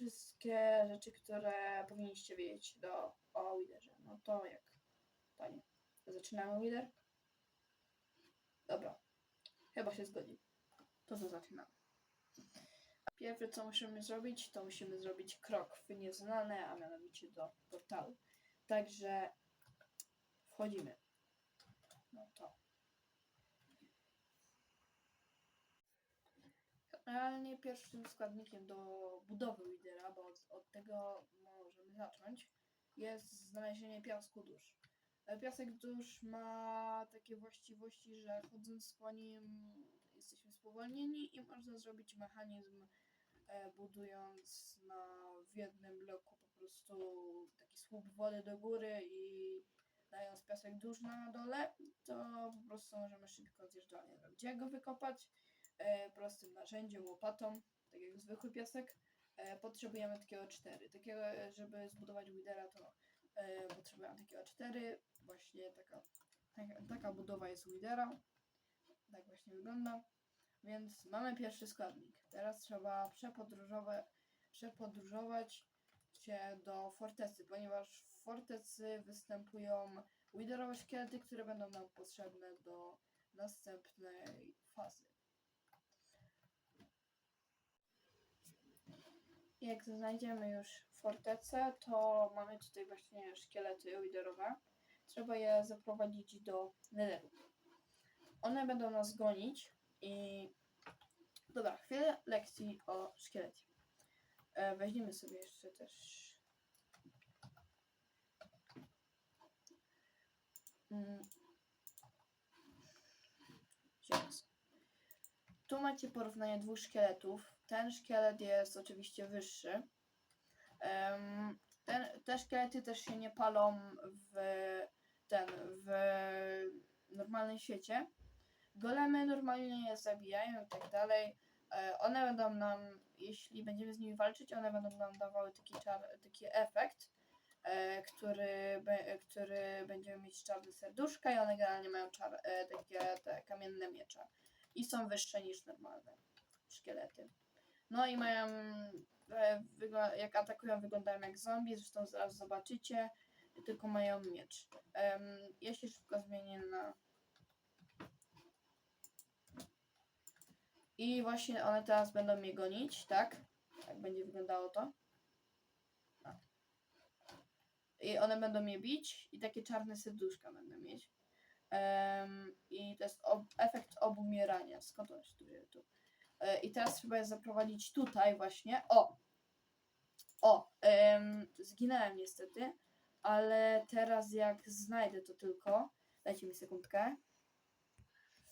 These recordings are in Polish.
wszystkie rzeczy, które powinniście wiedzieć do, o Widerze. No to jak? Panie. Zaczynamy Wider? Dobra. Chyba się zgodzi. To co zaczynamy. Pierwsze co musimy zrobić, to musimy zrobić krok w nieznane, a mianowicie do portalu. Także wchodzimy. No to. Realnie pierwszym składnikiem do budowy lidera, bo od, od tego możemy zacząć, jest znalezienie piasku dusz. E, Piasek dusz ma takie właściwości, że chodząc po nim jesteśmy spowolnieni i można zrobić mechanizm e, budując na w jednym bloku po prostu taki słup wody do góry i dając piasek dusz na dole, to po prostu możemy szybko zjeżdżalnię zrobić. Jak go wykopać? E, prostym narzędziem, łopatą, tak jak zwykły piasek. E, potrzebujemy takiego 4. Takiego, e, żeby zbudować widera, to potrzebujemy takiego 4. Właśnie taka, taka, taka budowa jest widera. Tak właśnie wygląda. Więc mamy pierwszy składnik. Teraz trzeba przepodróżować, przepodróżować się do fortecy, ponieważ w fortecy występują widerowe szkielety, które będą nam potrzebne do następnej fazy. Jak znajdziemy już fortecę, to mamy tutaj właśnie szkielety widerowe. Trzeba je zaprowadzić do netheru. One będą nas gonić i... Dobra, chwilę lekcji o szkielecie. E, weźmiemy sobie jeszcze też... Mm. Tu macie porównanie dwóch szkieletów. Ten szkielet jest oczywiście wyższy. Ten, te szkielety też się nie palą w ten w normalnym świecie. Golemy normalnie je zabijają i tak dalej. E, One będą nam, jeśli będziemy z nimi walczyć, one będą nam dawały taki, czar, taki efekt, e, który, który będziemy mieć czarne serduszka i one generalnie mają czar, e, takie te kamienne miecze i są wyższe niż normalne szkielety. No i mają, e, jak atakują, wyglądają jak zombie, zresztą zaraz zobaczycie, tylko mają miecz. Ja się szybko zmienię na... I właśnie one teraz będą mnie gonić, tak? Tak będzie wyglądało to. I one będą mnie bić i takie czarne serduszka będę mieć. Em, I to jest ob efekt obumierania. Skąd on się tu tu? E, I teraz trzeba je zaprowadzić tutaj właśnie. O! O! em, zginąłem niestety, ale teraz jak znajdę to tylko, dajcie mi sekundkę.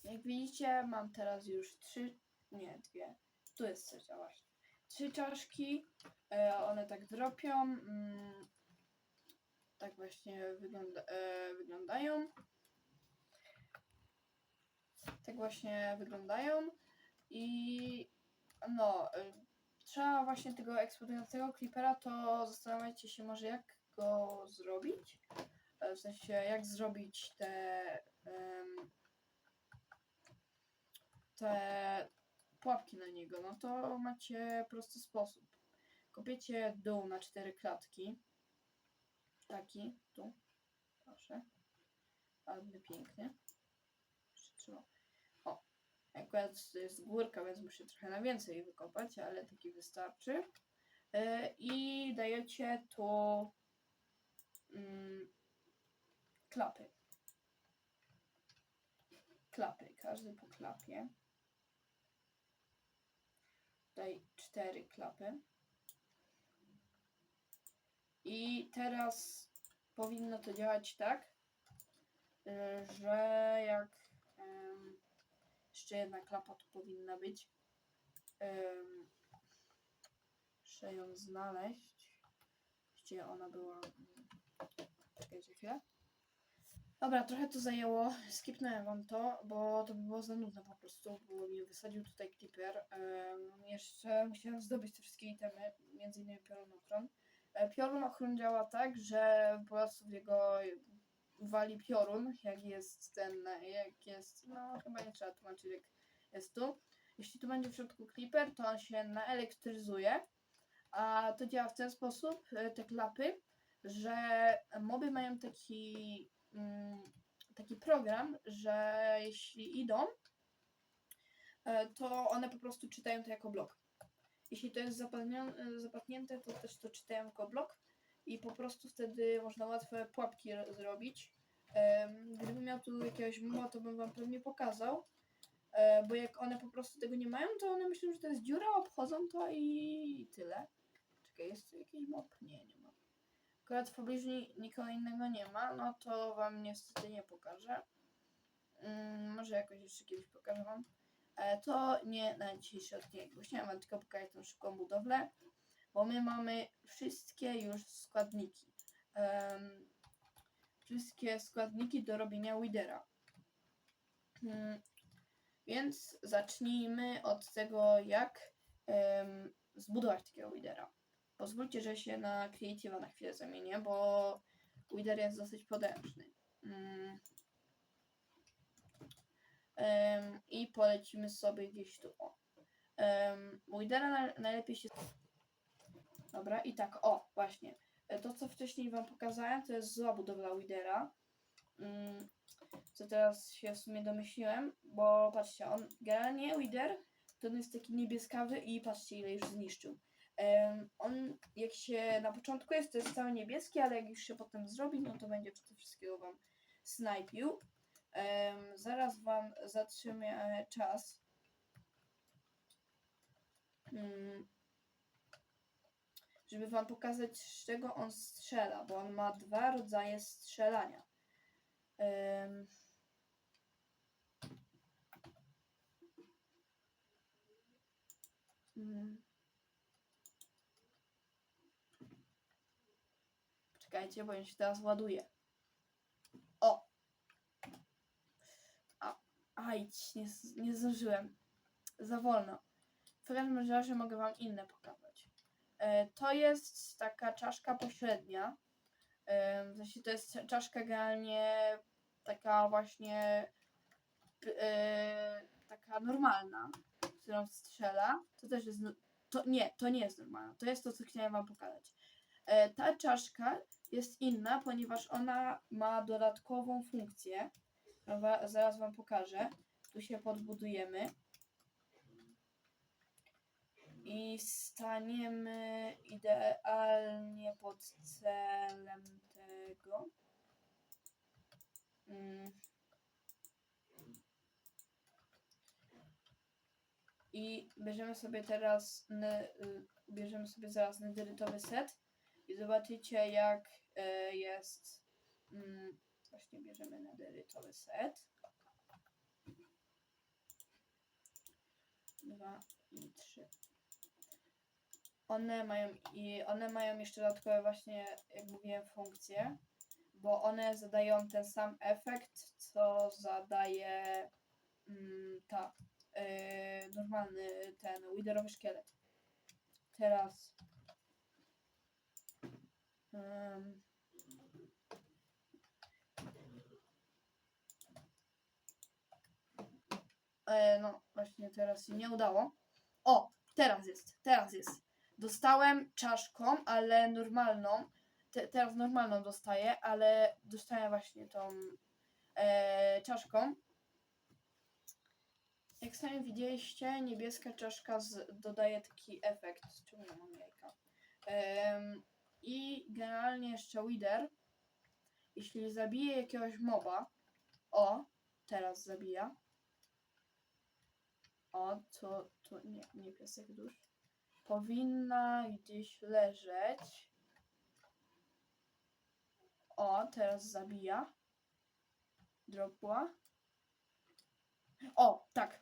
Jak widzicie, mam teraz już trzy, nie, dwie. Tu jest trzecia właśnie. Trzy czaszki, e, one tak dropią. Mm, tak właśnie wygląda, e, wyglądają. Tak właśnie wyglądają. I no, y, trzeba właśnie tego eksplodującego creepera, to zastanawiajcie się może jak go zrobić. E, W sensie jak zrobić te em, te pułapki na niego. No to macie prosty sposób. Kopiecie dół na cztery klatki. Taki, tu. Proszę. Ładny, piękny. Przytrzymam. Akurat to jest górka, więc muszę trochę na więcej wykopać, ale taki wystarczy. E, I dajecie tu mm, klapy. Klapy, każdy po klapie. Tutaj cztery klapy. I teraz powinno to działać tak, y, że jak jeszcze jedna klapa tu powinna być. Um, muszę ją znaleźć. Gdzie ona była? Czekajcie chwilę. Dobra, trochę to zajęło. Skipnąłem wam to, bo to by było za nudne po prostu, bo mi wysadził tutaj Clipper. Um, jeszcze musiałem zdobyć te wszystkie itemy, między innymi piorunochron. E, działa tak, że po prostu w jego wali piorun, jak jest ten, jak jest, no chyba nie trzeba tłumaczyć, jak jest tu. Jeśli tu będzie w środku Clipper, to on się naelektryzuje A to działa w ten sposób, e, te klapy, że moby mają taki, mm, taki program, że jeśli idą, e, to one po prostu czytają to jako blok. Jeśli to jest zapadnią- e, zapadnięte, to też to czytają jako blok i po prostu wtedy można łatwe pułapki ro- zrobić. Gdybym miał tu jakiegoś moba, to bym wam pewnie pokazał. E, Bo jak one po prostu tego nie mają, to one myślą, że to jest dziura, obchodzą to i tyle. Czekaj, jest tu jakiś mob? Nie, nie ma. Akurat w pobliżu ni- nikogo innego nie ma, no to wam niestety nie pokażę. Mm, może jakoś jeszcze kiedyś pokażę wam. E, to nie na dzisiejszy odcinek, bo chciałem tylko pokazać tą szybką budowlę, bo my mamy wszystkie już składniki. Em, wszystkie składniki do robienia widera. Mm, więc zacznijmy od tego, jak em, zbudować takiego widera. Pozwólcie, że się na Creative'a na chwilę zamienię, bo wider jest dosyć podręczny. Mm. Em, I polecimy sobie gdzieś tu. Um, widera na, najlepiej się. Dobra, i tak, o, właśnie. E, To, co wcześniej Wam pokazałem, to jest zła budowla widera. Mm, co teraz się w sumie domyśliłem, bo patrzcie, on generalnie Wither to on jest taki niebieskawy i patrzcie ile już zniszczył. On jak się na początku jest, to jest cały niebieski, ale jak już się potem zrobi, no to będzie to wszystkiego wam snajpił. Zaraz wam zatrzymę czas. Mm, żeby wam pokazać z czego on strzela, bo on ma dwa rodzaje strzelania. Mm. Czekajcie, bo on się teraz ładuje. O! A, ajdź, nie, nie zdążyłem. Za wolno. W każdym mogę wam inne pokazać. E, to jest taka czaszka pośrednia. E, w sensie to jest czaszka generalnie taka właśnie e, taka normalna, którą strzela. To też jest. no- To nie, to nie jest normalna. To jest to, co chciałem wam pokazać. Ta czaszka jest inna, ponieważ ona ma dodatkową funkcję. Zaraz wam pokażę. Tu się podbudujemy. I staniemy idealnie pod celem tego. Mm. I bierzemy sobie teraz, y, bierzemy sobie zaraz nederytowy set i zobaczycie jak e, jest, mm, właśnie bierzemy nederytowy set. Dwa i trzy. One mają i one mają jeszcze dodatkowe właśnie, jak mówiłem, funkcje, bo one zadają ten sam efekt, co zadaje mm, ta e, normalny ten widerowy szkielet. Teraz e, no właśnie teraz się nie udało. O, teraz jest, teraz jest. Dostałem czaszką, ale normalną. Te, teraz normalną dostaję, ale dostałem właśnie tą e, czaszką. Jak sami widzieliście, niebieska czaszka z, dodaje taki efekt. Czemu ja mam jajka? Em, I generalnie jeszcze Wither, jeśli zabije jakiegoś moba, o, teraz zabija. O, to, to nie, nie piesek dusz. Powinna gdzieś leżeć. O, teraz zabija. Dropła. O, tak.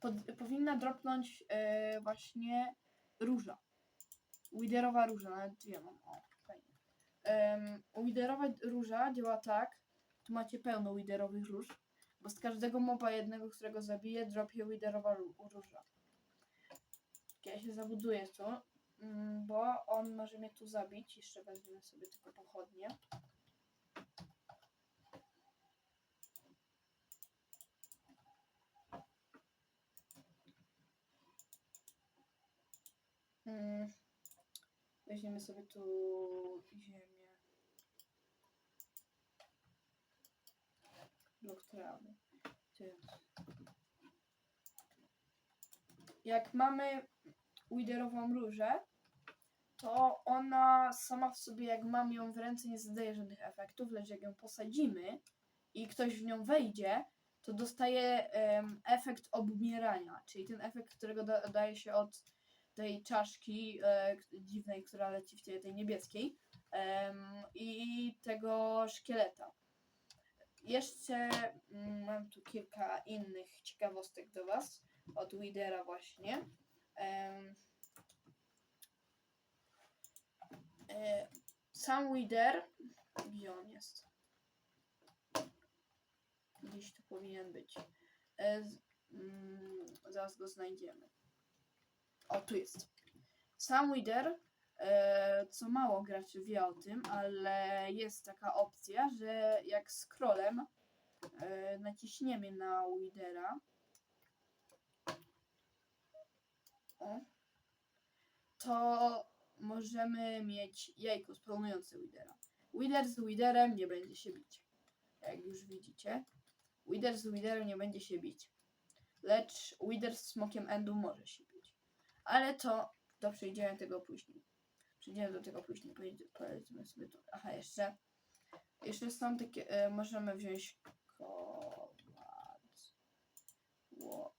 Pod, powinna dropnąć e, właśnie róża. Widerowa róża, nawet dwie mam. O, fajnie. Um, widerowa róża działa tak. Tu macie pełno widerowych róż. Bo z każdego moba jednego, którego zabiję, dropie widerowa ró- róża. Ja się zabuduję tu, mm, bo on może mnie tu zabić. Jeszcze weźmiemy sobie tylko pochodnie. Mm. Weźmiemy sobie tu ziemię. Blok trawy. Jak mamy widerową różę, to ona sama w sobie, jak mam ją w ręce, nie zadaje żadnych efektów, lecz jak ją posadzimy i ktoś w nią wejdzie, to dostaje em, efekt obmierania, czyli ten efekt, którego da, daje się od tej czaszki e, dziwnej, która leci w tej, tej niebieskiej em, i tego szkieleta. Jeszcze mm, mam tu kilka innych ciekawostek do Was od Widera właśnie. E, sam Wider, gdzie on jest? Gdzieś tu powinien być. E, mm, zaraz go znajdziemy. O, tu jest. Sam Wider, e, co mało graczy wie o tym, ale jest taka opcja, że jak scrollem naciśniemy na Widera, o, to możemy mieć jajko spełniające Widera. Wider z Widerem nie będzie się bić. Jak już widzicie. Wider z Widerem nie będzie się bić. Lecz Wider z smokiem Endu może się bić. Ale to, to przejdziemy tego później. Przejdziemy do tego później. Powiedz- Powiedzmy sobie to. Aha, jeszcze. Jeszcze są takie. E, możemy wziąć kowadło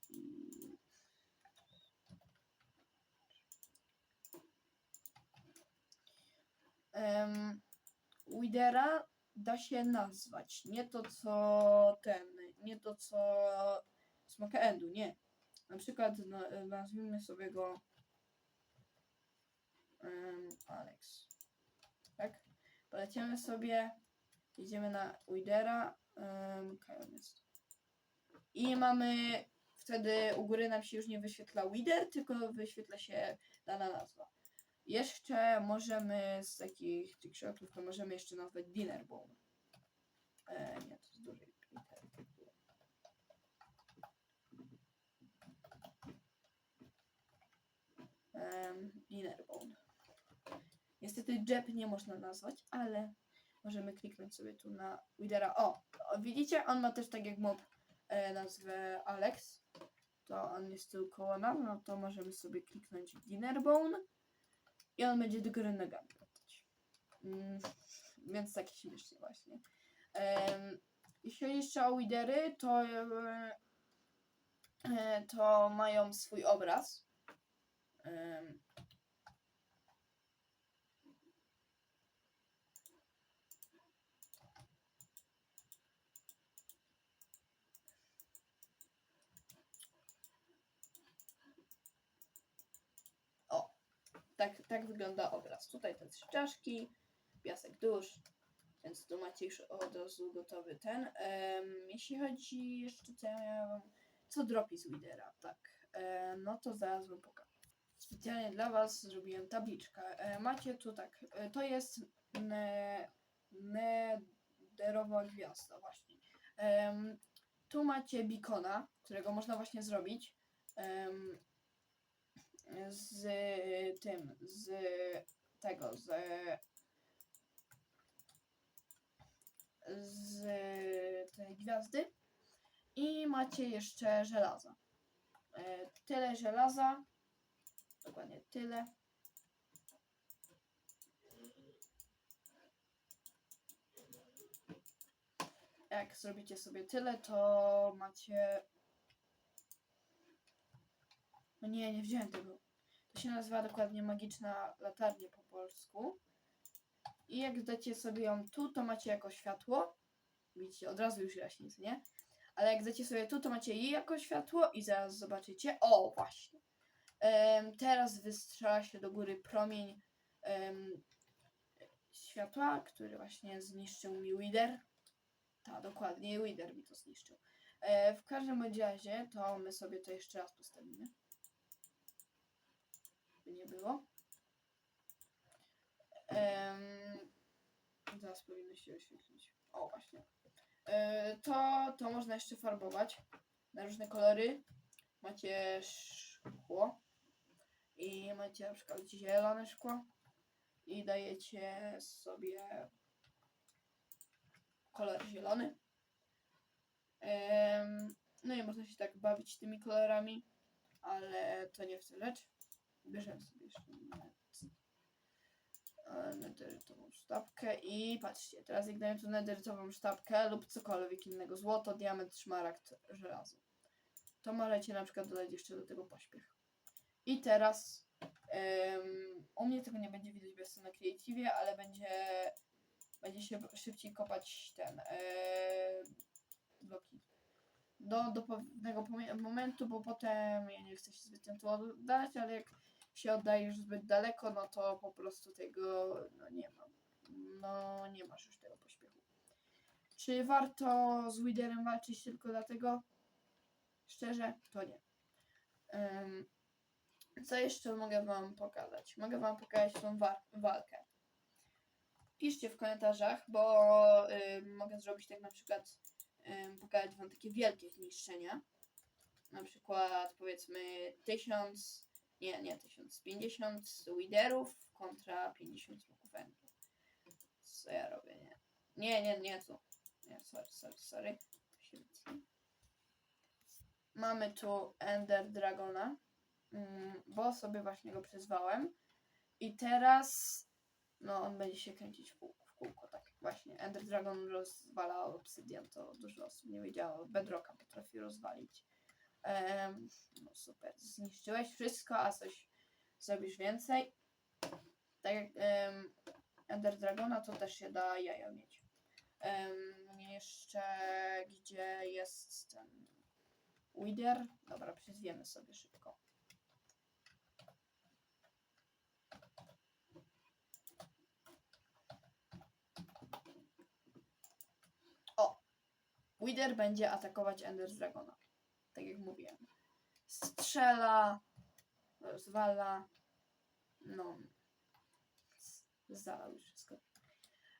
i. Em, Widera da się nazwać. Nie to co ten, nie to co Smoke Endu, nie. Na przykład na, nazwijmy sobie go em, Alex. Tak? Poleciemy sobie, idziemy na Widera, um. I mamy wtedy u góry nam się już nie wyświetla Wider, tylko wyświetla się dana nazwa. Jeszcze możemy z takich tych to możemy jeszcze nazwać Dinner Bone. E, nie, to z dużej litery. Dinner Bone. Niestety Jeb nie można nazwać, ale możemy kliknąć sobie tu na Widera. O, o widzicie? On ma też tak jak mob e, nazwę Alex. To on jest tu koło nas, no to możemy sobie kliknąć Dinner Bone i on będzie do góry nogami latać. Mm, więc takie śmiesznie właśnie. Em, jeśli chodzi jeszcze o widery, to, e, to mają swój obraz. Em, O, tak, tak wygląda obraz. Tutaj te trzy czaszki, piasek dusz, więc tu macie już od razu gotowy ten. Em, jeśli chodzi jeszcze co ja miałam, co dropi z Widera, tak, no to zaraz wam pokażę. Specjalnie dla was zrobiłem tabliczkę. E, macie tu tak, e, to jest ne, nederowa gwiazda właśnie. Tu macie bikona, którego można właśnie zrobić. Z tym, z tego, z z tej gwiazdy i macie jeszcze żelaza. E, Tyle żelaza, dokładnie tyle. Jak zrobicie sobie tyle, to macie no nie, nie wziąłem tego. To się nazywa dokładnie magiczna latarnia po polsku. I jak dacie sobie ją tu, to macie jako światło. Widzicie, od razu już jaśniej, co nie? Ale jak dacie sobie tu, to macie jej jako światło i zaraz zobaczycie. O, właśnie. Em, teraz wystrzela się do góry promień em, światła, który właśnie zniszczył mi Wider. Tak, dokładnie, Wider mi to zniszczył. E, w każdym razie, to my sobie to jeszcze raz postawimy by nie było. Em, zaraz powinno się oświetlić. O, właśnie. E, to, to można jeszcze farbować na różne kolory. Macie szkło i macie na przykład zielone szkło i dajecie sobie kolor zielony. No i można się tak bawić tymi kolorami, ale to nie w tę rzecz. Bierzemy sobie jeszcze net- e, nederytową sztabkę i patrzcie, teraz jak daję tu nederytową sztabkę lub cokolwiek innego, złoto, diament, szmaragd, żelazo. To możecie na przykład dodać jeszcze do tego pośpiech. I teraz em, u mnie tego nie będzie widać bez na Creative, ale będzie będzie się szybciej kopać ten e, bloki. Do, do pewnego momentu, bo potem ja nie chcę się zbyt tym tu oddalać, ale jak się oddajesz zbyt daleko, no to po prostu tego no nie ma. No nie masz już tego pośpiechu. Czy warto z Widerem walczyć tylko dlatego? Szczerze, to nie. Em, co jeszcze mogę wam pokazać? Mogę wam pokazać tą wa- walkę. Piszcie w komentarzach, bo ym, mogę zrobić tak na przykład ym, pokazać wam takie wielkie zniszczenia. Na przykład powiedzmy 1000, nie, nie 1000, 50 widerów kontra 50 smoków węgla. Co ja robię, nie? Nie, nie, nie tu. Nie, sorry, sorry, sorry. Mamy tu Ender Dragona, mm, bo sobie właśnie go przyzwałem. I teraz, no on będzie się kręcić w kółko, w kółko tak właśnie. Ender Dragon rozwala obsydian, to dużo osób nie wiedziało. Bedrocka potrafi rozwalić. No super, zniszczyłeś wszystko, a coś zrobisz więcej. Tak jak em, Ender Dragona to też się da jajo mieć. Um, jeszcze gdzie jest ten Wither? Dobra, przyzwiemy sobie szybko. O! Wither będzie atakować Ender Dragona. Tak jak mówiłem. Strzela, rozwala. No. Zalał już wszystko.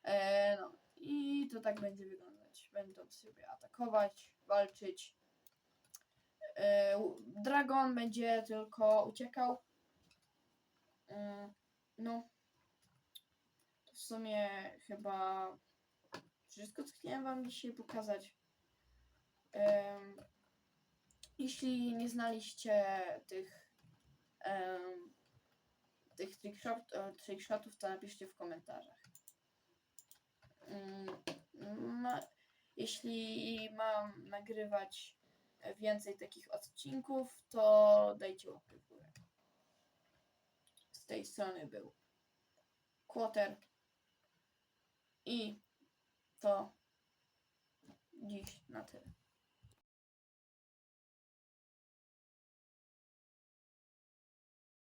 E, no. I to tak będzie wyglądać. Będą sobie atakować, walczyć. E, Dragon będzie tylko uciekał. E, no. To w sumie chyba wszystko, co chciałem wam dzisiaj pokazać. Em, jeśli nie znaliście tych em, tych trickshot, e, trickshotów, to napiszcie w komentarzach. Mm, Ma, jeśli mam nagrywać więcej takich odcinków, to dajcie łapkę w górę. Z tej strony był Quarter i to dziś na tyle.